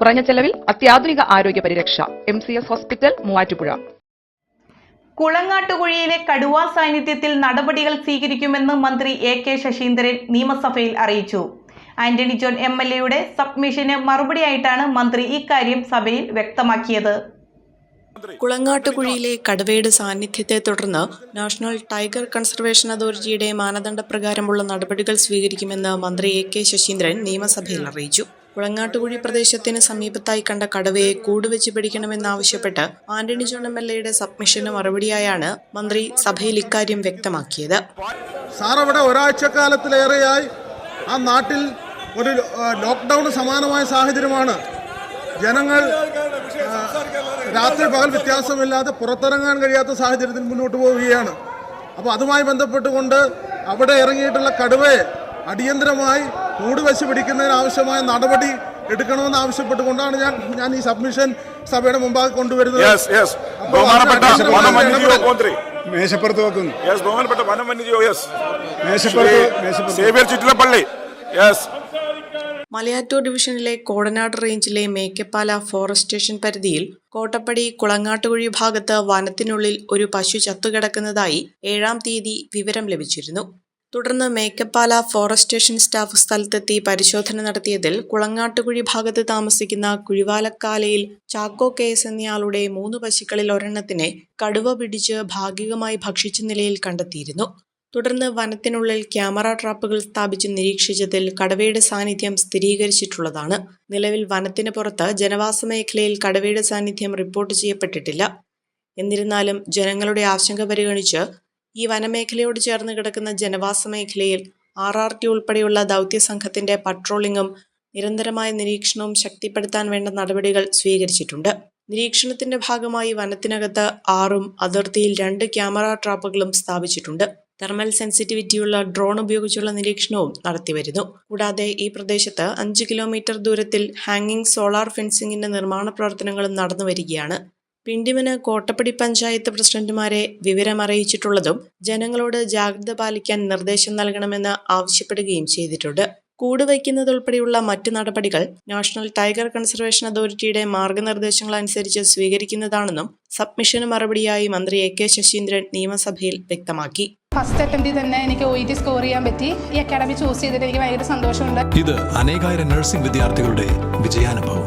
കുറഞ്ഞ ചെലവിൽ അത്യാധുനിക ആരോഗ്യ പരിരക്ഷ. M C S hospital Muvattupuzha. കുളങ്ങാട്ടുകുഴിയിലെ കടുവാ സാന്നിധ്യത്തിൽ നടപടികൾ സ്വീകരിക്കുമെന്ന് മന്ത്രി എ കെ ശശീന്ദ്രൻ നിയമസഭയിൽ അറിയിച്ചു. ആന്റണി ജോൺ എം എൽ എയുടെ സബ്മിഷന് മറുപടിയായിട്ടാണ് മന്ത്രി ഇക്കാര്യം സഭയിൽ വ്യക്തമാക്കിയത്. കുളങ്ങാട്ടുകുഴിയിലെ കടുവയുടെ സാന്നിധ്യത്തെ തുടർന്ന് നാഷണൽ ടൈഗർ കൺസർവേഷൻ അതോറിറ്റിയുടെ മാനദണ്ഡപ്രകാരമുള്ള നടപടികൾ സ്വീകരിക്കുമെന്ന് മന്ത്രി എ കെ ശശീന്ദ്രൻ നിയമസഭയിൽ അറിയിച്ചു. കുളങ്ങാട്ടുകുഴി പ്രദേശത്തിന് സമീപത്തായി കണ്ട കടുവയെ കൂടുവെച്ച് പിടിക്കണമെന്നാവശ്യപ്പെട്ട് ആന്റണി ജോൺ എം എൽ എയുടെ സബ്മിഷന് മറുപടിയായാണ് മന്ത്രി സഭയിൽ ഇക്കാര്യം വ്യക്തമാക്കിയത്. സാർ അവിടെ ഒരാഴ്ചക്കാലത്തിലേറെയായി ആ നാട്ടിൽ ഒരു ലോക്ക്ഡൌൺ സമാനമായ സാഹചര്യമാണ്. ജനങ്ങൾ രാത്രി പകൽ വ്യത്യാസമില്ലാതെ പുറത്തിറങ്ങാൻ കഴിയാത്ത സാഹചര്യത്തിൽ മുന്നോട്ട് പോവുകയാണ്. അപ്പോൾ അതുമായി ബന്ധപ്പെട്ടുകൊണ്ട് അവിടെ ഇറങ്ങിയിട്ടുള്ള കടുവയെ അടിയന്തരമായി കൂടുവെച്ച് പിടിക്കുന്നതിന് ആവശ്യമായ നടപടി എടുക്കണമെന്ന് ആവശ്യപ്പെട്ടുകൊണ്ടാണ് ഞാൻ ഞാൻ ഈ സബ്മിഷൻ സഭയുടെ മുമ്പാകെ കൊണ്ടുവരുന്നത്. മേശപ്പുറത്ത് വെക്കുന്നു. യെസ് ബഹുമാനപ്പെട്ട വനം വന്യജീവി യെസ് മേശപ്പുറത്ത് മേശപ്പുറത്ത്. സേവ്യർ ചിറ്റിലപ്പള്ളി. യെസ് മലയാറ്റൂർ ഡിവിഷനിലെ കോടനാട് റേഞ്ചിലെ മേക്കപ്പാല ഫോറസ്റ്റ് സ്റ്റേഷൻ പരിധിയിൽ കോട്ടപ്പടി കുളങ്ങാട്ടുകുഴി ഭാഗത്ത് വനത്തിനുള്ളിൽ ഒരു പശു ചത്തുകിടക്കുന്നതായി ഏഴാം തീയതി വിവരം ലഭിച്ചിരുന്നു. തുടർന്ന് മേക്കപ്പാല ഫോറസ്റ്റ് സ്റ്റേഷൻ സ്റ്റാഫ് സ്ഥലത്തെത്തി പരിശോധന നടത്തിയതിൽ കുളങ്ങാട്ടുകുഴി ഭാഗത്ത് താമസിക്കുന്ന കുഴിവാലക്കാലയിൽ ചാക്കോ കേസ് എന്നയാളുടെ മൂന്ന് പശുക്കളിൽ ഒരെണ്ണത്തിനെ കടുവ പിടിച്ച് ഭാഗികമായി ഭക്ഷിച്ച നിലയിൽ കണ്ടെത്തിയിരുന്നു. തുടർന്ന് വനത്തിനുള്ളിൽ ക്യാമറ ട്രാപ്പുകൾ സ്ഥാപിച്ച് നിരീക്ഷിച്ചതിൽ കടവയുടെ സാന്നിധ്യം സ്ഥിരീകരിച്ചിട്ടുള്ളതാണ്. നിലവിൽ വനത്തിന് പുറത്ത് ജനവാസ മേഖലയിൽ കടവയുടെ സാന്നിധ്യം റിപ്പോർട്ട് ചെയ്യപ്പെട്ടിട്ടില്ല. എന്നിരുന്നാലും ജനങ്ങളുടെ ആശങ്ക പരിഗണിച്ച് ഈ വനമേഖലയോട് ചേർന്ന് കിടക്കുന്ന ജനവാസ മേഖലയിൽ ആർ ആർ ടി ഉൾപ്പെടെയുള്ള ദൗത്യ സംഘത്തിന്റെ പട്രോളിംഗും നിരന്തരമായ നിരീക്ഷണവും ശക്തിപ്പെടുത്താൻ വേണ്ട നടപടികൾ സ്വീകരിച്ചിട്ടുണ്ട്. നിരീക്ഷണത്തിന്റെ ഭാഗമായി വനത്തിനകത്ത് ആറും അതിർത്തിയിൽ രണ്ട് ക്യാമറ ട്രാപ്പുകളും സ്ഥാപിച്ചിട്ടുണ്ട്. തെർമൽ സെൻസിറ്റിവിറ്റിയുള്ള ഡ്രോൺ ഉപയോഗിച്ചുള്ള നിരീക്ഷണവും നടത്തിവരുന്നു. കൂടാതെ ഈ പ്രദേശത്ത് അഞ്ച് കിലോമീറ്റർ ദൂരത്തിൽ ഹാങ്ങിങ് സോളാർ ഫെൻസിംഗിന്റെ നിർമ്മാണ പ്രവർത്തനങ്ങളും നടന്നു വരികയാണ് പിണ്ടിമന് കോട്ടപ്പടി പഞ്ചായത്ത് പ്രസിഡന്റുമാരെ വിവരമറിയിച്ചിട്ടുള്ളതും ജനങ്ങളോട് ജാഗ്രത പാലിക്കാൻ നിർദ്ദേശം നൽകണമെന്ന് ആവശ്യപ്പെടുകയും ചെയ്തിട്ടുണ്ട്. കൂട് വയ്ക്കുന്നതുൾപ്പെടെയുള്ള മറ്റു നടപടികൾ നാഷണൽ ടൈഗർ കൺസർവേഷൻ അതോറിറ്റിയുടെ മാർഗനിർദ്ദേശങ്ങൾ അനുസരിച്ച് സ്വീകരിക്കുന്നതാണെന്നും സബ്മിഷന് മറുപടിയായി മന്ത്രി എ കെ ശശീന്ദ്രൻ നിയമസഭയിൽ വ്യക്തമാക്കി. ഫസ്റ്റ് അറ്റംപ്റ്റിൽ തന്നെ എനിക്ക് ഒ ടി സ്കോർ ചെയ്യാൻ പറ്റി. ഈ അക്കാഡമി ചൂസ് ചെയ്തിട്ട് എനിക്ക് ഭയങ്കര സന്തോഷമുണ്ട്. ഇത് അനേകായിരം നഴ്സിംഗ് വിദ്യാർത്ഥികളുടെ വിജയാനുഭവം.